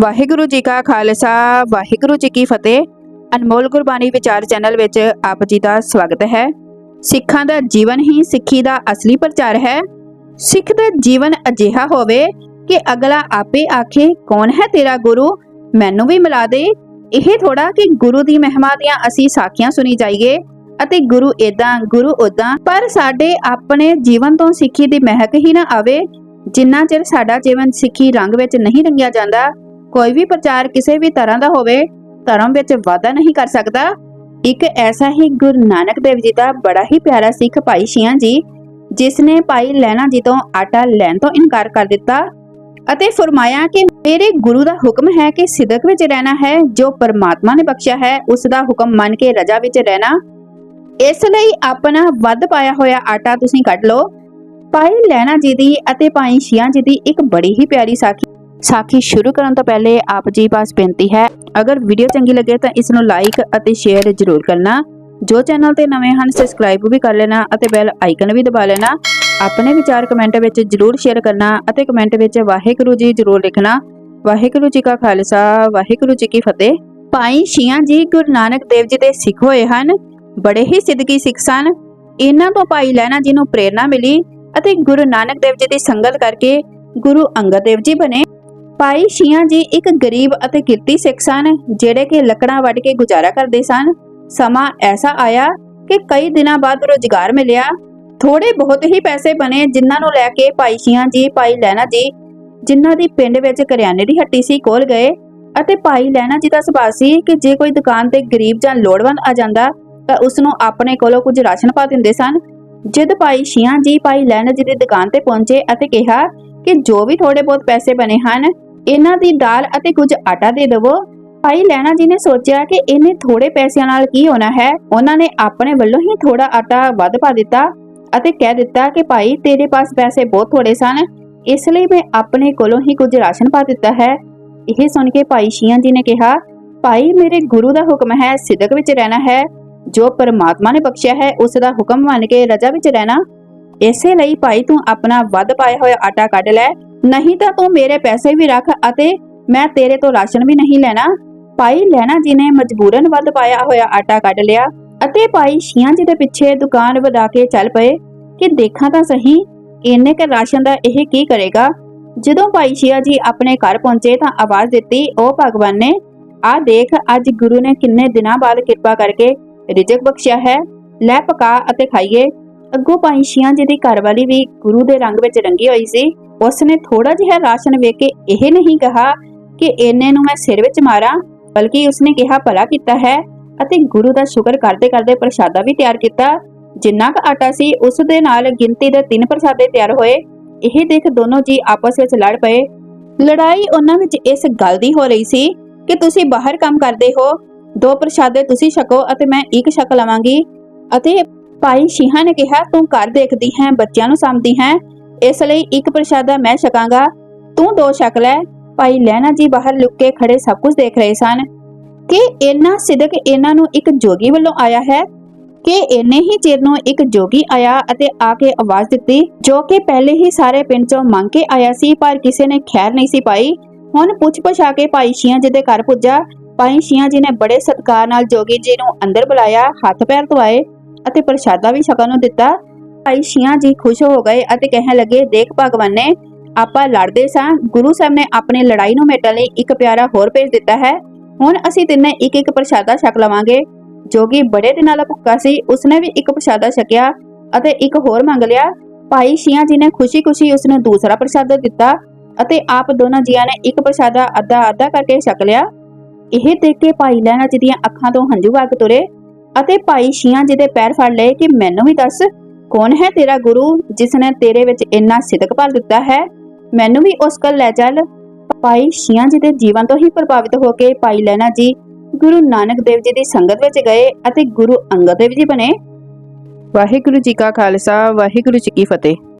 ਵਾਹਿਗੁਰੂ ਜੀ ਕਾ ਖਾਲਸਾ, ਵਾਹਿਗੁਰੂ ਜੀ ਕੀ ਫਤਿਹ। ਅਨਮੋਲ ਗੁਰਬਾਣੀ ਵਿਚਾਰ ਚੈਨਲ ਵਿੱਚ ਆਪ ਜੀ ਦਾ ਸਵਾਗਤ ਹੈ। ਸਿੱਖਾਂ ਦਾ ਜੀਵਨ ਹੀ ਸਿੱਖੀ ਦਾ ਅਸਲੀ ਪ੍ਰਚਾਰ ਹੈ। ਸਿੱਖ ਦਾ ਜੀਵਨ ਅਜਿਹਾ ਹੋਵੇ ਕਿ ਅਗਲਾ ਆਪੇ ਆਖੇ, ਕੌਣ ਹੈ ਤੇਰਾ ਗੁਰੂ? ਮੈਨੂੰ ਵੀ ਮਿਲਾ ਦੇ। ਇਹ ਥੋੜਾ ਕਿ ਗੁਰੂ ਦੀ ਮਹਿਮਾ ਦੀਆਂ ਅਸੀਂ ਸਾਖੀਆਂ ਸੁਣੀ ਜਾਈਏ ਅਤੇ ਗੁਰੂ ਏਦਾਂ, ਗੁਰੂ ਉਦਾਂ ਪਰ ਸਾਡੇ ਆਪਣੇ ਜੀਵਨ ਤੋਂ ਸਿੱਖੀ ਦੀ ਮਹਿਕ ਹੀ ਨਾ ਆਵੇ। ਜਿੰਨਾ ਚਿਰ ਸਾਡਾ ਜੀਵਨ ਸਿੱਖੀ ਰੰਗ ਵਿੱਚ ਨਹੀਂ ਰੰਗਿਆ ਜਾਂਦਾ ਕੋਈ ਵੀ ਪ੍ਰਚਾਰ ਕਿਸੇ ਵੀ ਤਰ੍ਹਾਂ ਦਾ ਹੋਵੇ, ਧਰਮ ਵਿੱਚ ਵਾਧਾ ਨਹੀਂ ਕਰ ਸਕਦਾ। ਇੱਕ ਐਸਾ ਹੀ ਗੁਰੂ ਨਾਨਕ ਦੇਵ ਜੀ ਦਾ ਬੜਾ ਹੀ ਪਿਆਰਾ ਸਿੱਖ ਭਾਈ ਸ਼ੀਆਂ ਜੀ ਜਿਸ ਨੇ ਭਾਈ ਲੈਣਾ ਜੀ ਤੋਂ ਆਟਾ ਲੈਣ ਤੋਂ ਇਨਕਾਰ ਕਰ ਦਿੱਤਾ ਅਤੇ ਫਰਮਾਇਆ ਕਿ ਮੇਰੇ ਗੁਰੂ ਦਾ ਹੁਕਮ ਹੈ ਕਿ ਸਿਦਕ ਵਿੱਚ ਰਹਿਣਾ ਹੈ, ਜੋ ਪਰਮਾਤਮਾ ਨੇ ਬਖਸ਼ਿਆ ਹੈ, ਉਸ ਦਾ ਹੁਕਮ ਮੰਨ ਕੇ ਰਜਾ ਵਿੱਚ ਰਹਿਣਾ। ਇਸ ਲਈ ਆਪਣਾ ਵੱਧ ਪਾਇਆ ਹੋਇਆ ਆਟਾ ਤੁਸੀਂ ਕੱਢ ਲਓ। ਭਾਈ ਲੈਣਾ ਜੀ ਦੀ ਅਤੇ ਭਾਈ ਸ਼ੀਆਂ ਜੀ ਦੀ ਇੱਕ ਬੜੀ ਹੀ ਪਿਆਰੀ ਸਾਖੀ ਸਾਖੀ ਸ਼ੁਰੂ ਕਰਨ ਤੋਂ ਪਹਿਲੇ ਆਪ ਜੀ ਪਾਸ ਬੇਨਤੀ ਹੈ, ਅਗਰ ਵੀਡੀਓ ਚੰਗੀ ਲੱਗੇ ਤਾਂ ਇਸ ਨੂੰ ਲਾਈਕ ਅਤੇ ਸ਼ੇਅਰ ਜ਼ਰੂਰ ਕਰਨਾ। ਜੋ ਚੈਨਲ ਤੇ ਨਵੇਂ ਹਨ ਸਬਸਕ੍ਰਾਈਬ ਵੀ ਕਰ ਲੈਣਾ ਅਤੇ ਬੈਲ ਆਈਕਨ ਵੀ ਦਬਾ ਲੈਣਾ। ਆਪਣੇ ਵਿਚਾਰ ਕਮੈਂਟ ਵਿੱਚ ਜ਼ਰੂਰ ਸ਼ੇਅਰ ਕਰਨਾ ਅਤੇ ਕਮੈਂਟ ਵਿੱਚ ਵਾਹਿਗੁਰੂ ਜੀ ਜ਼ਰੂਰ ਲਿਖਣਾ। ਵਾਹਿਗੁਰੂ ਜੀ ਕਾ ਖਾਲਸਾ, ਵਾਹਿਗੁਰੂ ਜੀ ਕੀ ਫਤਿਹ। ਭਾਈ ਸ਼ੀਆਂ ਜੀ ਗੁਰੂ ਨਾਨਕ ਦੇਵ ਜੀ ਦੇ ਸਿੱਖ ਹੋਏ ਹਨ, ਬੜੇ ਹੀ ਸਿੱਧਕੀ ਸਿੱਖ ਸਨ। ਇਹਨਾਂ ਤੋਂ ਭਾਈ ਲੈਣਾ ਜੀ ਨੂੰ ਪ੍ਰੇਰਣਾ ਮਿਲੀ ਅਤੇ ਗੁਰੂ ਨਾਨਕ ਦੇਵ ਜੀ ਦੀ ਸੰਗਤ ਕਰਕੇ ਗੁਰੂ ਅੰਗਦ ਦੇਵ ਜੀ ਬਣੇ। ਭਾਈ ਸ਼ੀਆਂ ਜੀ ਇੱਕ ਗਰੀਬ ਅਤੇ ਕਿਰਤੀ ਸਿੱਖ ਸਨ, ਜਿਹੜੇ ਕਿ ਲੱਕੜਾਂ ਵੱਢ ਕੇ ਗੁਜ਼ਾਰਾ ਕਰਦੇ ਸਨ। ਸਮਾਂ ਐਸਾ ਆਇਆ ਕਿ ਕਈ ਦਿਨਾਂ ਬਾਅਦ ਰੋਜ਼ਗਾਰ ਮਿਲਿਆ। ਥੋੜੇ ਬਹੁਤ ਹੀ ਪੈਸੇ ਬਣੇ, ਜਿਨ੍ਹਾਂ ਨੂੰ ਲੈ ਕੇ ਭਾਈ ਸ਼ੀਆਂ ਜੀ, ਭਾਈ ਲੈਣਾ ਜੀ, ਜਿਨ੍ਹਾਂ ਦੀ ਪਿੰਡ ਵਿੱਚ ਕਰਿਆਨੇ ਦੀ ਹੱਟੀ ਸੀ ਕੋਲ ਗਏ ਅਤੇ ਭਾਈ ਲੈਣਾ ਜੀ ਦਾ ਸੁਭਾਅ ਸੀ ਕਿ ਜੇ ਕੋਈ ਦੁਕਾਨ ਤੇ ਗਰੀਬ ਜਾਂ ਲੋੜਵੰਦ ਆ ਜਾਂਦਾ, ਤਾਂ ਉਸ ਨੂੰ ਆਪਣੇ ਕੋਲੋਂ ਕੁਝ ਰਾਸ਼ਨ ਪਾ ਦਿੰਦੇ ਸਨ। ਜਦ ਭਾਈ ਸ਼ੀਆਂ ਜੀ, ਭਾਈ ਲੈਣਾ ਜੀ ਦੀ ਦੁਕਾਨ ਤੇ ਪਹੁੰਚੇ ਅਤੇ ਕਿਹਾ ਕਿ ਜੋ ਵੀ ਥੋੜੇ ਬਹੁਤ ਪੈਸੇ ਬਣੇ ਹਨ ਇਹਨਾਂ ਦੀ ਦਾਲ ਅਤੇ ਕੁਝ ਆਟਾ ਦੇ ਦੇਵੋ। ਭਾਈ ਲੈਣਾ ਜੀ ਨੇ ਸੋਚਿਆ ਕਿ ਇਹਨੇ ਥੋੜੇ ਪੈਸਿਆਂ ਨਾਲ ਕੀ ਹੋਣਾ ਹੈ। ਉਹਨਾਂ ਨੇ ਆਪਣੇ ਵੱਲੋਂ ਹੀ ਥੋੜਾ ਆਟਾ ਵੱਧ ਪਾ ਦਿੱਤਾ ਅਤੇ ਕਹਿ ਦਿੱਤਾ ਕਿ ਭਾਈ, ਤੇਰੇ ਪਾਸ ਪੈਸੇ ਬਹੁਤ ਥੋੜੇ ਸਨ। ਇਸ ਲਈ ਮੈਂ ਆਪਣੇ ਕੋਲੋਂ ਹੀ ਕੁਝ ਰਾਸ਼ਨ ਪਾ ਦਿੱਤਾ ਹੈ। ਇਹ ਸੁਣ ਕੇ ਭਾਈ ਸ਼ੀਆਂ ਜੀ ਨੇ ਕਿਹਾ, ਭਾਈ, ਮੇਰੇ ਗੁਰੂ ਦਾ ਹੁਕਮ ਹੈ ਸਿਦਕ ਵਿੱਚ ਰਹਿਣਾ ਹੈ। ਜੋ ਪਰਮਾਤਮਾ ਨੇ ਬਖਸ਼ਿਆ ਹੈ, ਉਸ ਦਾ ਹੁਕਮ ਮੰਨ ਕੇ ਰਜਾ ਵਿੱਚ ਰਹਿਣਾ। ਇਸੇ ਲਈ ਭਾਈ, ਤੂੰ ਆਪਣਾ ਵੱਧ ਪਾਇਆ ਹੋਇਆ ਆਟਾ ਕੱਢ ਲੈ। ਨਹੀਂ ਤਾਂ ਤੂੰ ਮੇਰੇ ਪੈਸੇ ਵੀ ਰੱਖ ਅਤੇ ਮੈਂ ਤੇਰੇ ਤੋਂ ਰਾਸ਼ਨ ਵੀ ਨਹੀਂ ਲੈਣਾ। ਭਾਈ ਲੈਣਾ ਜੀ ਨੇ ਮਜਬੂਰਨ ਵੱਧ ਪਾਇਆ ਹੋਇਆ ਆਟਾ ਕੱਢ ਲਿਆ ਅਤੇ ਭਾਈ ਸ਼ੀਆਂ ਜੀ ਦੇ ਪਿੱਛੇ ਦੁਕਾਨ ਵਧਾ ਕੇ ਚੱਲ ਪਏ ਕਿ ਦੇਖਾਂ ਤਾਂ ਸਹੀ ਇੰਨੇ ਕ ਰਾਸ਼ਨ ਦਾ ਇਹ ਕੀ ਕਰੇਗਾ। ਜਦੋਂ ਭਾਈ ਸ਼ੀਆ ਜੀ ਆਪਣੇ ਘਰ ਪਹੁੰਚੇ ਤਾਂ ਆਵਾਜ਼ ਦਿੱਤੀ, ਉਹ ਭਗਵਾਨ ਨੇ, ਆ ਦੇਖ, ਅੱਜ ਗੁਰੂ ਨੇ ਕਿੰਨੇ ਦਿਨਾਂ ਬਾਅਦ ਕਿਰਪਾ ਕਰਕੇ ਰਿਜਕ ਬਖਸ਼ਿਆ ਹੈ। ਲੈ ਪਕਾ ਅਤੇ ਖਾਈਏ। ਅੱਗੋਂ ਭਾਈ ਸ਼ੀਆਂ ਜੀ ਦੀ ਘਰਵਾਲੀ ਵੀ ਗੁਰੂ ਦੇ ਰੰਗ ਵਿੱਚ ਰੰਗੀ ਹੋਈ ਸੀ। ਉਸਨੇ ਥੋੜਾ ਜਿਹਾ ਰਾਸ਼ਨ ਵੇਖ ਕੇ ਇਹ ਨਹੀਂ ਕਿਹਾ ਕਿ ਇੰਨੇ ਨੂੰ ਮੈਂ ਸਿਰ ਵਿੱਚ ਮਾਰਾਂ, ਬਲਕਿ ਉਸਨੇ ਕਿਹਾ ਭਲਾ ਕੀਤਾ ਹੈ ਅਤੇ ਗੁਰੂ ਦਾ ਸ਼ੁਕਰ ਕਰਦੇ ਕਰਦੇ ਪ੍ਰਸ਼ਾਦਾ ਵੀ ਤਿਆਰ ਕੀਤਾ। ਜਿੰਨਾ ਕੁ ਆਟਾ ਸੀ ਉਸ ਦੇ ਨਾਲ ਗਿਣਤੀ ਦੇ ਤਿੰਨ ਪ੍ਰਸ਼ਾਦੇ ਤਿਆਰ ਹੋਏ। ਇਹ ਦੇਖ ਦੋਨੋਂ ਜੀ ਆਪਸ ਵਿੱਚ ਲੜ ਪਏ। ਲੜਾਈ ਉਹਨਾਂ ਵਿੱਚ ਇਸ ਗੱਲ ਦੀ ਹੋ ਰਹੀ ਸੀ ਕਿ ਤੁਸੀਂ ਬਾਹਰ ਕੰਮ ਕਰਦੇ ਹੋ, ਦੋ ਪ੍ਰਸ਼ਾਦੇ ਤੁਸੀਂ ਛਕੋ ਅਤੇ ਮੈਂ ਇੱਕ ਛਕ ਲਵਾਂਗੀ। ਅਤੇ ਭਾਈ ਸ਼ੀਹਾ ਨੇ ਕਿਹਾ, ਤੂੰ ਘਰ ਦੇਖਦੀ ਹੈ, ਬੱਚਿਆਂ ਨੂੰ ਸਾਂਭਦੀ ਹੈ ਇਸ ਲਈ ਇੱਕ ਪ੍ਰਸ਼ਾਦਾ ਮੈਂ ਛਕਾਂਗਾ। ਤੂੰ ਦੋ ਛਕ ਲੈ। ਭਾਈ ਲੈਣਾ ਜੀ ਬਾਹਰ ਲੁੱਕ ਕੇ ਖੜੇ ਸਭ ਕੁਝ ਦੇਖ ਰਹੇ ਸਨ। ਕਿ ਇਹਨਾਂ ਸਿਦਕ ਇਹਨਾਂ ਨੂੰ ਇੱਕ ਜੋਗੀ ਵੱਲੋਂ ਆਇਆ ਹੈ? ਕਿ ਇੰਨੇ ਹੀ ਚਿਰ ਨੂੰ ਇੱਕ ਜੋਗੀ ਆਇਆ ਅਤੇ ਆ ਕੇ ਆਵਾਜ਼ ਦਿੱਤੀ, ਜੋ ਕਿ ਪਹਿਲੇ ਹੀ ਸਾਰੇ ਪਿੰਡ ਚੋਂ ਮੰਗ ਕੇ ਆਇਆ ਸੀ, ਪਰ ਕਿਸੇ ਨੇ ਖੈਰ ਨਹੀਂ ਸੀ ਪਾਈ। ਹੁਣ ਪੁੱਛ ਪਛਾ ਕੇ ਭਾਈ ਸ਼ੀਆਂ ਜੀ ਦੇ ਘਰ ਪੁੱਜਾ। ਭਾਈ ਸ਼ੀਆਂ ਜੀ ਨੇ ਬੜੇ ਸਤਿਕਾਰ ਨਾਲ ਜੋਗੀ ਜੀ ਨੂੰ ਅੰਦਰ ਬੁਲਾਇਆ, ਹੱਥ ਪੈਰ ਧਵਾਏ ਅਤੇ ਪ੍ਰਸ਼ਾਦਾ ਵੀ ਛਕਣ ਨੂੰ ਦਿੱਤਾ। ਭਾਈ ਸ਼ੀਆਂ ਜੀ ਖੁਸ਼ ਹੋ ਗਏ ਅਤੇ ਕਹਿਣ ਲੱਗੇ, ਦੇਖ ਭਗਵਾਨ ਨੇ, ਆਪਾਂ ਲੜਦੇ ਸਾਂ। ਗੁਰੂ ਸਾਹਿਬ ਨੇ ਆਪਣੀ ਲੜਾਈ ਨੂੰ ਮਿਟਣ ਲਈ ਇੱਕ ਪਿਆਰਾ ਹੋਰ ਭੇਜ ਦਿੱਤਾ ਹੈ। ਹੁਣ ਅਸੀਂ ਤਿੰਨੇ ਇੱਕ ਇੱਕ ਪ੍ਰਸ਼ਾਦਾ ਛਕ ਲਵਾਂਗੇ। ਜੋਗੀ ਬੜੇ ਦਿਨਾਂ ਦਾ ਭੁੱਖਾ ਸੀ, ਉਸਨੇ ਵੀ ਇੱਕ ਪ੍ਰਸ਼ਾਦਾ ਛਕਿਆ ਅਤੇ ਇੱਕ ਹੋਰ ਮੰਗ ਲਿਆ। ਭਾਈ ਸ਼ੀਆਂ ਜੀ ਨੇ ਖੁਸ਼ੀ-ਖੁਸ਼ੀ ਉਸ ਨੂੰ ਦੂਸਰਾ ਪ੍ਰਸ਼ਾਦਾ ਦਿੱਤਾ ਅਤੇ ਆਪ ਦੋਨਾਂ ਜੀਆਂ ਨੇ ਇੱਕ ਪ੍ਰਸ਼ਾਦਾ ਅੱਧਾ-ਅੱਧਾ ਕਰਕੇ ਛਕ ਲਿਆ। ਇਹ ਦੇਖ ਕੇ ਭਾਈ ਲਹਿਣਾ ਜੀ ਦੀਆਂ ਅੱਖਾਂ ਤੋਂ ਹੰਝੂ ਵਗ ਤੁਰੇ ਅਤੇ ਭਾਈ ਸ਼ੀਆਂ ਜੀ ਦੇ ਪੈਰ ਫੜ ਲਏ ਕਿ, ਮੈਨੂੰ ਵੀ ਦੱਸ ਕੌਣ ਹੈ ਤੇਰਾ ਗੁਰੂ ਜਿਸ ਨੇ ਤੇਰੇ ਵਿੱਚ ਇੰਨਾ ਸਿਦਕ ਭਰ ਦਿੱਤਾ ਹੈ? ਮੈਨੂੰ ਵੀ ਉਸ ਕੋਲ ਲੈ ਚੱਲ। ਭਾਈ ਸ਼ੀਆਂ ਜੀ ਦੇ ਜੀਵਨ ਤੋਂ ਹੀ ਪ੍ਰਭਾਵਿਤ ਹੋ ਕੇ ਭਾਈ ਲੈਣਾ ਜੀ ਗੁਰੂ ਨਾਨਕ ਦੇਵ ਜੀ ਦੀ ਸੰਗਤ ਵਿੱਚ ਗਏ ਅਤੇ ਗੁਰੂ ਅੰਗਦ ਦੇਵ ਜੀ ਬਣੇ। ਵਾਹਿਗੁਰੂ ਜੀ ਕਾ ਖਾਲਸਾ, ਵਾਹਿਗੁਰੂ ਜੀ ਕੀ ਫਤਿਹ।